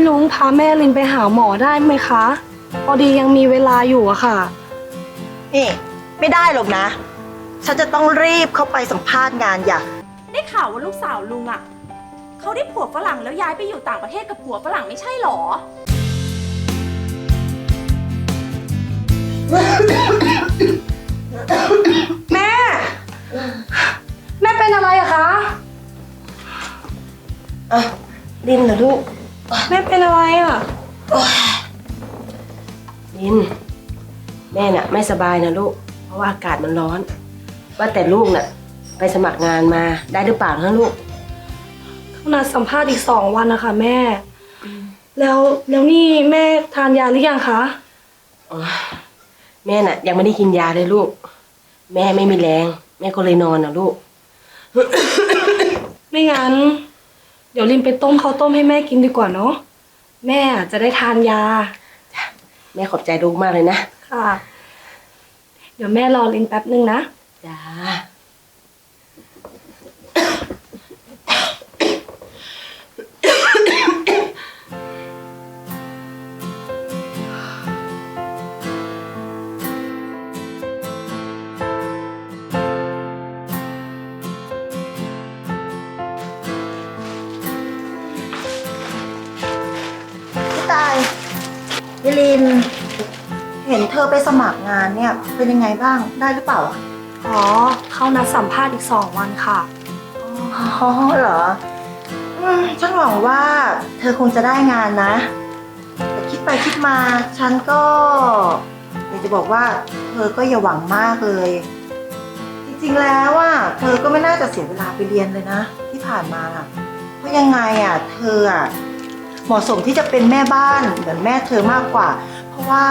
พี่ลุงพาแม่ลินไปหาหมอได้ไหมคะ พอดียังมีเวลาอยู่อะค่ะ นี่ไม่ได้หรอกนะ ฉันจะต้องรีบเข้าไปสัมภาษณ์งานอย่าได้ข่าวว่าลูกสาวลุงอะ่ะเขาได้ผัวฝรั่งแล้วย้ายไปอยู่ต่างประเทศกับผัวฝรั่งไม่ใช่หรอ แม่ แม่เป็นอะไรอะคะ อะลินเหรอลูก แม่เป็นอะไรอะลินแม่น่ะ ไม่สบายนะลูก เพราะว่าอากาศมันร้อน ว่าแต่ลูกน่ะ ไปสมัครงานมาได้หรือเปล่านะลูกเขานัดสัมภาษณ์อีกสองวันนะคะแม่ แล้วแล้วนี่แม่ทานยาหรือยังคะแม่น่ะ ยังไม่ได้กินยาเลยลูก แม่ไม่มีแรง แม่ก็เลยนอนนะลูก ไม่งั้นเดี๋ยวลินไปต้มข้าวต้มให้แม่กินดีกว่าเนาะแม่จะได้ทานยา แม่ขอบใจลูกมากเลยนะ ค่ะ เดี๋ยวแม่รอลินแป๊บนึงนะ จ้า ยายลิน เห็นเธอไปสมัครงานเนี่ย เป็นยังไงบ้างได้หรือเปล่าอะอ๋อ เขานัดสัมภาษณ์อีกสองวันค่ะ อ๋อเหรออืมฉันหวังว่า เธอคงจะได้งานนะ แต่คิดไปคิดมา ฉันก็อยากจะบอกว่า เธอก็อย่าหวังมากเลย จริงๆแล้วว่าเธอก็ไม่น่าจะเสียเวลาไปเรียนเลยนะ ที่ผ่านมาอะเพราะยังไงอะ เธออะ เหมาะสมที่จะเป็นแม่บ้านเหมือนแม่เธอมากกว่า เพราะว่า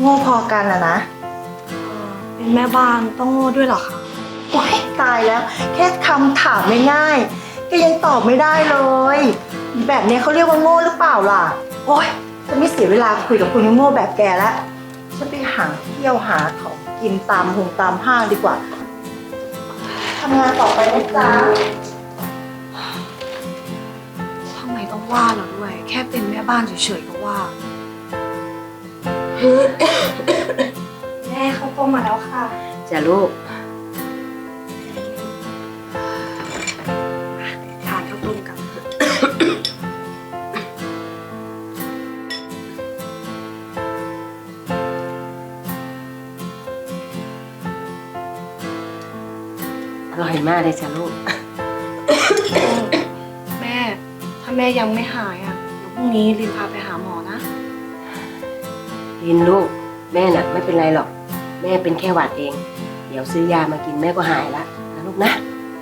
โง่พอกันอะนะเป็นแม่บ้านต้องโง่ด้วยเหรอคะโอ๊ยตายแล้ว แค่คำถามง่ายๆก็ยังตอบไม่ได้เลย แบบนี้เขาเรียกว่าโง่หรือเปล่าล่ะ โอ๊ยจะไม่เสียเวลาคุยกับคนโง่แบบแกแล้วฉันไปหาเที่ยวหาของกินตามหงตามห้างดีกว่าทำงานต่อไปนะจ๊ะทำไมต้องว่าเราด้วย แค่เป็นแม่บ้านเฉยๆก็ว่า แม่ข้าวต้มมาแล้วค่ะ จ้าลูก ทานข้าวต้มกันอร่อยมากเลยจ้าลูก แม่ ถ้าแม่ยังไม่หายอะเดี๋ยว พรุ่งนี้ลินพาไปหาหมอนะ ลินลูก แม่น่ะ ไม่เป็นไรหรอก แม่เป็นแค่หวัดเอง เดี๋ยวซื้อยามากินแม่ก็หายละนะลูกนะ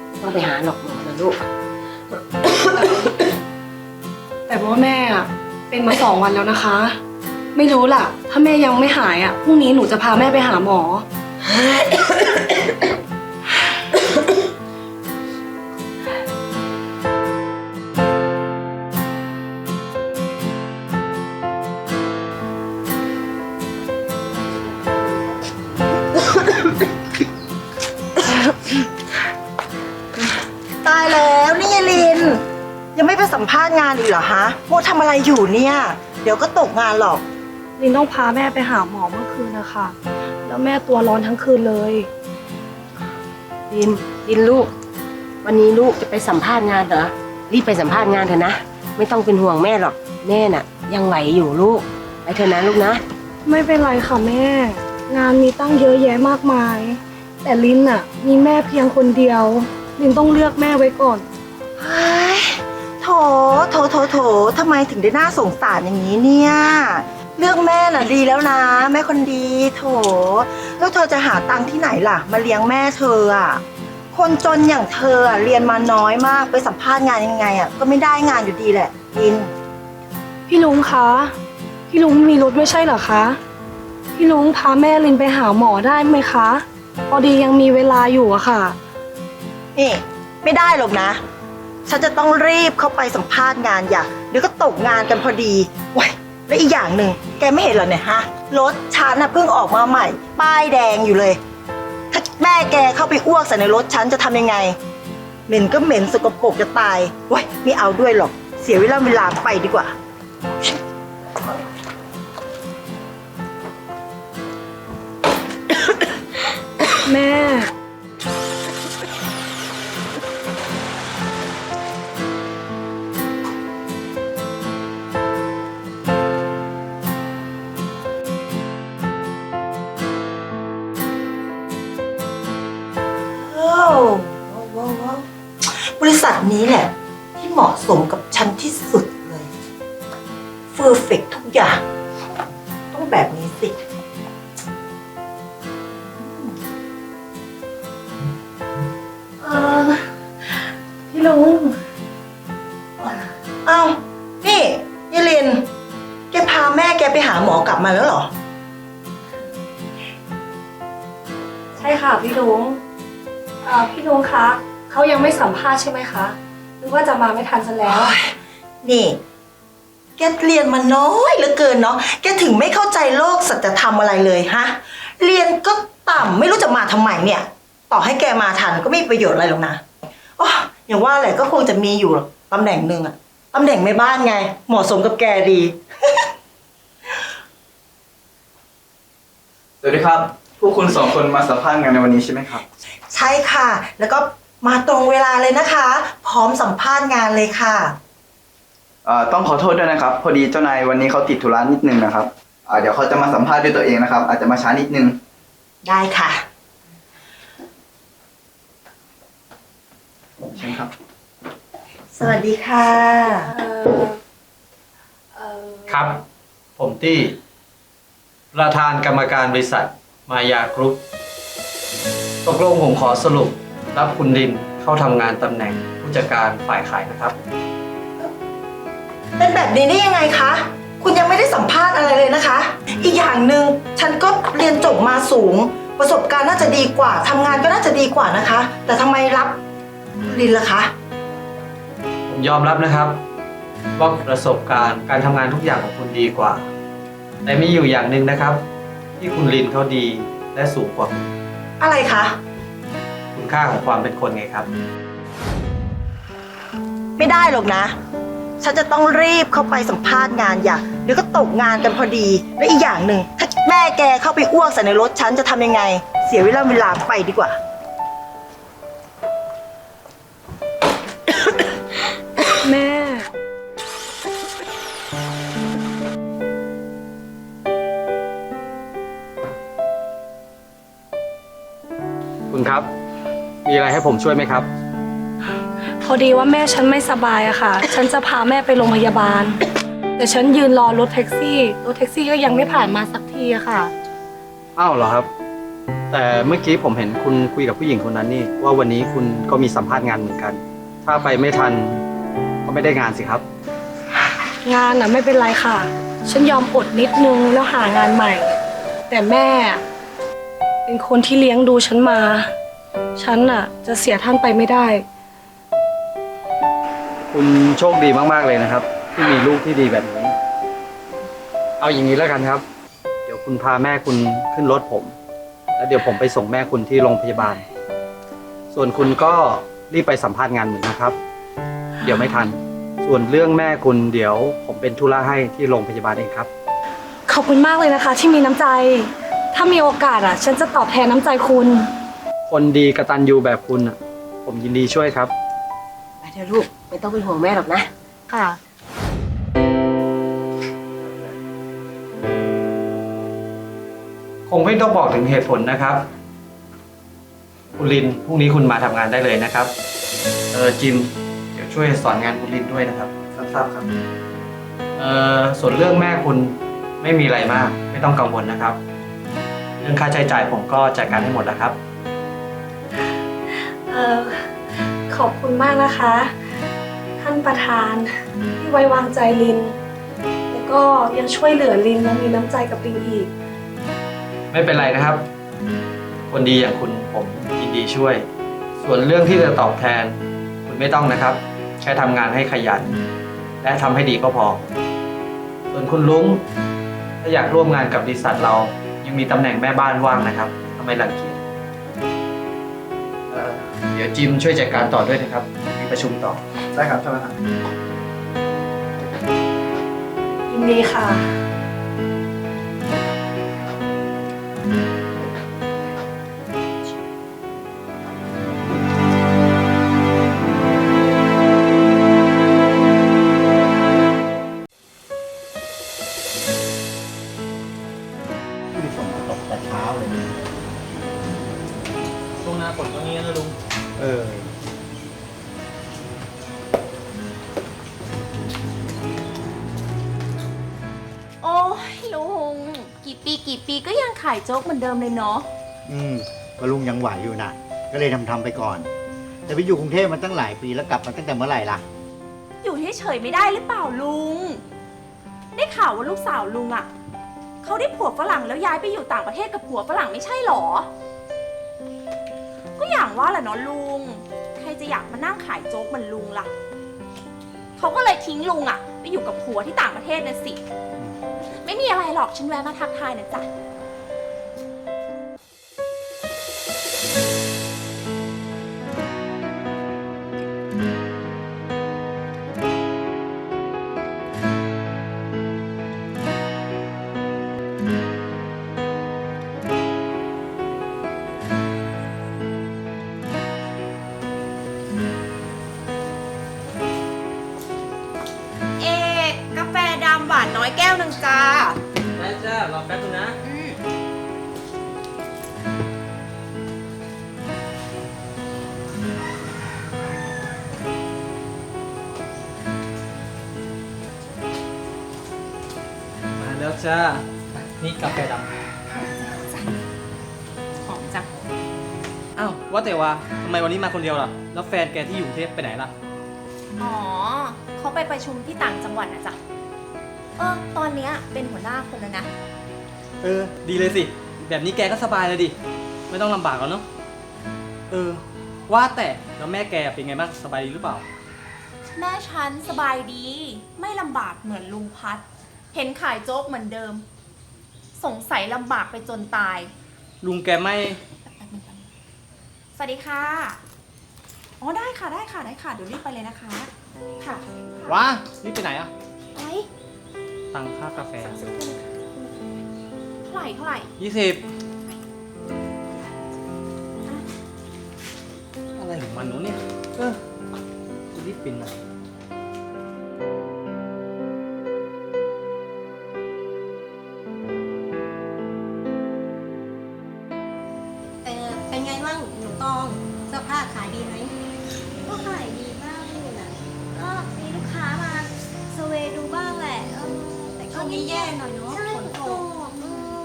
ไม่ต้องไปหาหรอกหมอนะลูก แต่ว่าแม่อะเป็นมาสองวันแล้วนะคะ ไม่รู้ล่ะ ถ้าแม่ยังไม่หายอะพรุ่งนี้หนูจะพาแม่ไปหาหมอ ไม่ไปสัมภาษณ์งานอีกเหรอฮะโมทำอะไรอยู่เนี่ย เดี๋ยวก็ตกงานหรอก ลินต้องพาแม่ไปหาหมอเมื่อคืนนะคะ แล้วแม่ตัวร้อนทั้งคืนเลย ลินลินลูก วันนี้ลูกจะไปสัมภาษณ์งานเหรอ รีบไปสัมภาษณ์งานเถอะนะ ไม่ต้องเป็นห่วงแม่หรอก แม่น่ะ ยังไหวอยู่ลูก ไปเถอะนะลูกนะ ไม่เป็นไรค่ะแม่ งานมีตั้งเยอะแยะมากมาย แต่ลินอะ มีแม่เพียงคนเดียว ลินต้องเลือกแม่ไว้ก่อน เฮ้ย โถโถโถโถทำไมถึงได้น่าสงสารอย่างนี้เนี่ยเลือกแม่น่ะดีแล้วนะ แม่คนดีโถ แล้วเธอจะหาตังค์ที่ไหนล่ะ มาเลี้ยงแม่เธออะ คนจนอย่างเธออะเรียนมาน้อยมากไปสัมภาษณ์งานยังไงอะก็ไม่ได้งานอยู่ดีแหละลิน พี่ลุงคะ พี่ลุงมีรถไม่ใช่เหรอคะ พี่ลุงพาแม่ลินไปหาหมอได้ไหมคะ พอดียังมีเวลาอยู่อะค่ะ นี่ ไม่ได้หรอกนะ ฉันจะต้องรีบเข้าไปสัมภาษณ์งานอย่าเดี๋ยวก็ตกงานกันพอดีว้ายและอีกอย่างหนึ่งแกไม่เห็นเหรอเนี่ยฮะรถฉันน่ะเพิ่งออกมาใหม่ ป้ายแดงอยู่เลย ถ้าแม่แกเข้าไปอ้วกใส่ในรถฉันจะทำยังไง เหม็นก็เหม็นสกปรกจะตายว้ายไม่เอาด้วยหรอก เสียเวลาเวลาไปดีกว่า แม่ อร์เฟกทุกอย่าง ต้องแบบนี้สิ เออพี่ลุงเอานี่ยายลิน แกพาแม่แกไปหาหมอกลับมาแล้วเหรอ ใช่ค่ะพี่ลุงเอ่อพี่ลุงคะเขายังไม่สัมภาษณ์ใช่ไหมคะ หรือว่าจะมาไม่ทันซะแล้ว นี่ แกเรียนมาน้อยเหลือเกินเนาะ แกถึงไม่เข้าใจโลกสัจธรรมอะไรเลยฮะ เรียนก็ต่ำไม่รู้จะมาทำไมเนี่ย ต่อให้แกมาทันก็ไม่มีประโยชน์อะไรหรอกนะอ๋ออย่างว่าแหละก็คงจะมีอยู่หรอกตำแหน่งหนึ่งอะตำแหน่งแม่บ้านไง เหมาะสมกับแกดี สวัสดีครับ พวกคุณสองคนมาสัมภาษณ์งานในวันนี้ใช่ไหมครับ ใช่ค่ะ แล้วก็มาตรงเวลาเลยนะคะ พร้อมสัมภาษณ์งานเลยค่ะเอ่อต้องขอโทษด้วยนะครับ พอดีเจ้านายวันนี้เขาติดธุระนิดนึงนะครับอ่าเดี๋ยวเขาจะมาสัมภาษณ์ด้วยตัวเองนะครับ อาจจะมาช้านิดนึง ได้ค่ะ ใช่ครับ สวัสดีค่ะเออเออครับ ผมตี้ ประธานกรรมการบริษัท มายากรุ๊ปตกลงผมขอสรุปรับคุณดินเข้าทำงานตำแหน่งผู้จัดการฝ่ายขายนะครับ เป็นแบบนี้ได้ยังไงคะ คุณยังไม่ได้สัมภาษณ์อะไรเลยนะคะ อีกอย่างหนึ่งฉันก็เรียนจบมาสูง ประสบการณ์น่าจะดีกว่าทำงานก็น่าจะดีกว่านะคะ แต่ทำไมรับลินล่ะคะ ผมยอมรับนะครับ ว่าประสบการณ์การทำงานทุกอย่างของคุณดีกว่า แต่มีอยู่อย่างหนึ่งนะครับ ที่คุณลินเขาดีและสูงกว่าคุณอะไรคะ คุณค่าของความเป็นคนไงครับ ไม่ได้หรอกนะ ฉันจะต้องรีบเข้าไปสัมภาษณ์งานอย่าเดี๋ยวก็ตกงานกันพอดี และอีกอย่างหนึ่งถ้าแม่แกเข้าไปอ้วกใส่ในรถฉันจะทำยังไง เสียเวลาเวลาไปดีกว่า แม่ คุณครับ มีอะไรให้ผมช่วยไหมครับพ อดีว่าแม่ฉันไม่สบายอะค่ะ ฉันจะพาแม่ไปโรงพยาบาล แต่ฉันยืนรอรถแท็กซี่ รถแท็กซี่ก็ยังไม่ผ่านมาสักทีอะค่ะ อ้าวเหรอครับ แต่เมื่อกี้ผมเห็นคุณคุยกับผู้หญิงคนนั้นนี่ ว่าวันนี้คุณก็มีสัมภาษณ์งานเหมือนกัน ถ้าไปไม่ทันก็ไม่ได้งานสิครับ งานน่ะไม่เป็นไรค่ะ ฉันยอมอดนิดนึงแล้วหางานใหม่ แต่แม่ เป็นคนที่เลี้ยงดูฉันมา ฉันน่ะจะเสียท่านไปไม่ได้ คุณโชคดีมากๆเลยนะครับ ที่มีลูกที่ดีแบบนี้ เอาอย่างนี้แล้วกันครับ เดี๋ยวคุณพาแม่คุณขึ้นรถผม แล้วเดี๋ยวผมไปส่งแม่คุณที่โรงพยาบาล ส่วนคุณก็รีบไปสัมภาษณ์งานเหมือนนะครับ เดี๋ยวไม่ทัน ส่วนเรื่องแม่คุณเดี๋ยวผมเป็นธุระให้ที่โรงพยาบาลเองครับ ขอบคุณมากเลยนะคะ ที่มีน้ำใจ ถ้ามีโอกาสอะ ฉันจะตอบแทนน้ำใจคุณ คนดีกระตันยูแบบคุณน่ะผมยินดีช่วยครับ ไปเถอะลูก ไม่ต้องเป็นห่วงแม่หรอกนะ ค่ะ คงไม่ต้องบอกถึงเหตุผลนะครับ คุณลินพรุ่งนี้คุณมาทำงานได้เลยนะครับ เออจิม เดี๋ยวช่วยสอนงานคุณลินด้วยนะครับ ครับทราบครับ เออส่วนเรื่องแม่คุณไม่มีอะไรมาก ไม่ต้องกังวลนะครับ เรื่องค่าใช้จ่ายผมก็จัดการให้หมดแล้วครับ เออขอบคุณมากนะคะท่าน ประธานที่ไว้วางใจลิน แล้วก็ยังช่วยเหลือลินยังมีน้ำใจกับลินอีก ไม่เป็นไรนะครับ คนดีอย่างคุณผมยินดีช่วย ส่วนเรื่องที่จะตอบแทน คุณไม่ต้องนะครับ แค่ทำงานให้ขยัน และทำให้ดีก็พอ ส่วนคุณลุงถ้าอยากร่วมงานกับบริษัทเรายังมีตำแหน่งแม่บ้านว่างนะครับทำไมรังเกียจ เอ่อเดี๋ยวจิมช่วยจัดการต่อด้วยนะครับ มีประชุมต่อ ได้ครับท่านประธานดีค่ะ ลุง กี่ปีกี่ปีก็ยังขายโจ๊กเหมือนเดิมเลยเนาะอืมก็ลุงยังไหวอยู่นะก็เลยทำทำไปก่อน แต่ไปอยู่กรุงเทพมันตั้งหลายปีแล้วกลับมาตั้งแต่เมื่อไหร่ล่ะ อยู่เฉยๆไม่ได้หรือเปล่าลุง ได้ข่าวว่าลูกสาวลุงอะ่ะเขาได้ผัวฝรั่งแล้วย้ายไปอยู่ต่างประเทศกับผัวฝรั่งไม่ใช่หรอ ก็อย่างว่าแหละเนาะลุง ใครจะอยากมานั่งขายโจ๊กเหมือนลุงล่ะเขาก็เลยทิ้งลุงอะ่ะ ไปอยู่กับผัวที่ต่างประเทศนะสิ ไม่มีอะไรหรอกฉันแวะมาทักทายนะจ๊ะ หวานน้อยแก้วหนึ่งจ้าได้จ้ารอแป๊บนึงนะมาแล้วจ้า นี่กาแฟดำหอมจังอ้าวว่าแต่ว่าทำไมวันนี้มาคนเดียวล่ะ แล้วแฟนแกที่อยู่กรุงเทพไปไหนล่ะ อ๋อเขาไปประชุมที่ต่างจังหวัดนะจ๊ะ เออตอนเนี้ยเป็นหัวหน้าคนแล้วนะ เออ ดีเลยสิ แบบนี้แกก็สบายเลยดิ ไม่ต้องลำบากแล้วเนาะ เออ ว่าแต่แล้วแม่แกเป็นไงบ้าง สบายดีหรือเปล่า แม่ฉันสบายดี ไม่ลำบากเหมือนลุงพัด เห็นขายโจ๊กเหมือนเดิม สงสัยลำบากไปจนตาย ลุงแกไม่ สวัสดีค่ะ อ๋อได้ค่ะได้ค่ะได้ค่ะเดี๋ยวรีบไปเลยนะคะ ค่ะว้านี่ไปไหนอะ ไอ้ ตังค่ากาแฟสักครู่นะคะเท่าไหร่เท่าไหร่ยี่สิบอะไรของมันวะเนี่ย เออจะรีบปินอะเอ นี้แย่หน่อยเนาะใช่ฝนตตกกเออ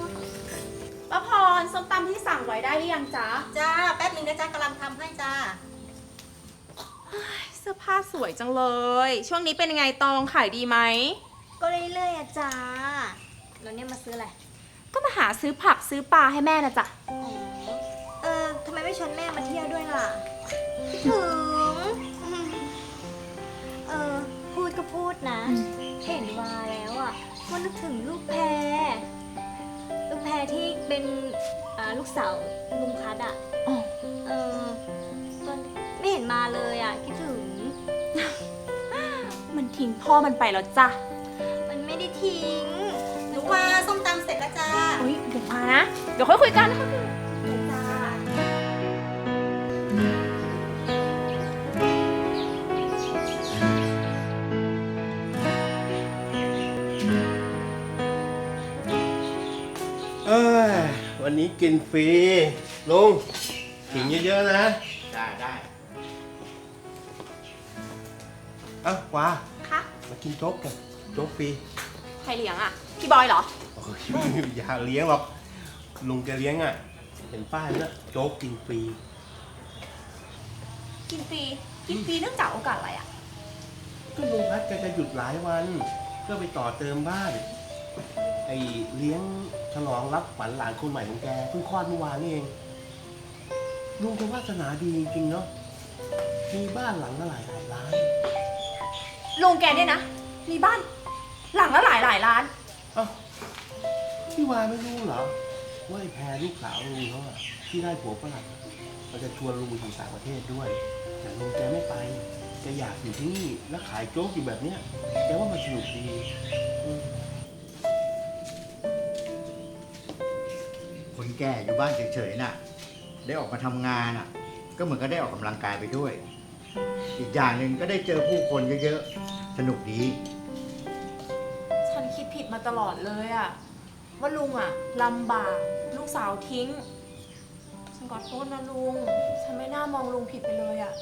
ป้าพรส้มตำที่สั่งไว้ได้หรือยังจ๊ะจ้าแป๊บนึงนะจ้ากำลังทำให้จ้าเสื้อผ้าสวยจังเลย ช่วงนี้เป็นยังไงตองขายดีไหม ก็เรื่อยๆอะจ้าแล้วเนี่ยมาซื้ออะไรก็มาหาซื้อผักซื้อปลาให้แม่นะจ๊ะอ๋อเออทำไมไม่ชวนแม่มาเที่ยวด้วยล่ะคิดถึงเออพูดก็พูดนะ เห็นมาแล้วอะก็นึก ถึงลูกแพรลูกแพรที่เป็นอ่าลูกสาวลุงคัดอะอ๋อ เออตอนไม่เห็นมาเลยอะ คิดถึง มันทิ้งพ่อมันไปแล้วจ้ะมันไม่ได้ทิ้ง หนูว่าส้มตำเสร็จแล้วจ้า อุ้ยเดี๋ยวมานะ เดี๋ยวค่อยคุยกันนะคะ วันนี้กินฟรีลุงกินเยอะๆนะได้ได้เอ้าว้าคะมากินโจ๊กกันโจ๊กฟรีใครเลี้ยงอะ พี่บอยเหรอโอ้ยอย่าเลี้ยงหรอกลุงแกเลี้ยงอะ เห็นป้ายแล้วโจ๊กกินฟรีกินฟรีกินฟรีเนื่องจากโอกาสอะไรอะ ก็ลุงพัดแกจะหยุดหลายวัน เพื่อไปต่อเติมบ้าน ไอเลี้ยงฉลองรับขวัญหลานคนใหม่ของแกเพิ่งคลอดเมื่อวานนี่เองลุงแกวาสนาดีจริงๆเนาะมีบ้านหลังละหลายหลายล้าน ลุงแกเนี่ยนะ มีบ้าน หลังละหลายหลายล้าน เอ้าพี่วาไม่รู้เหรอว่าไอ้แพรลูกสาวลุงเขาอะที่ได้ผัวฝรั่งมันจะชวนลุงไปอยู่ต่างประเทศด้วย แต่ลุงแกไม่ไปแกอยากอยู่ที่นี่แล้วขายโจ๊กอยู่แบบเนี้ยแกว่ามันสนุกดี แก่อยู่บ้านเฉยๆน่ะ ได้ออกมาทำงานอะ ก็เหมือนก็ได้ออกกำลังกายไปด้วย อีกอย่างหนึ่งก็ได้เจอผู้คนเยอะๆ สนุกดี ฉันคิดผิดมาตลอดเลยอะว่าลุงอะลำบาก ลูกสาวทิ้ง ฉันขอโทษนะลุง ฉันไม่น่ามองลุงผิดไปเลยอะ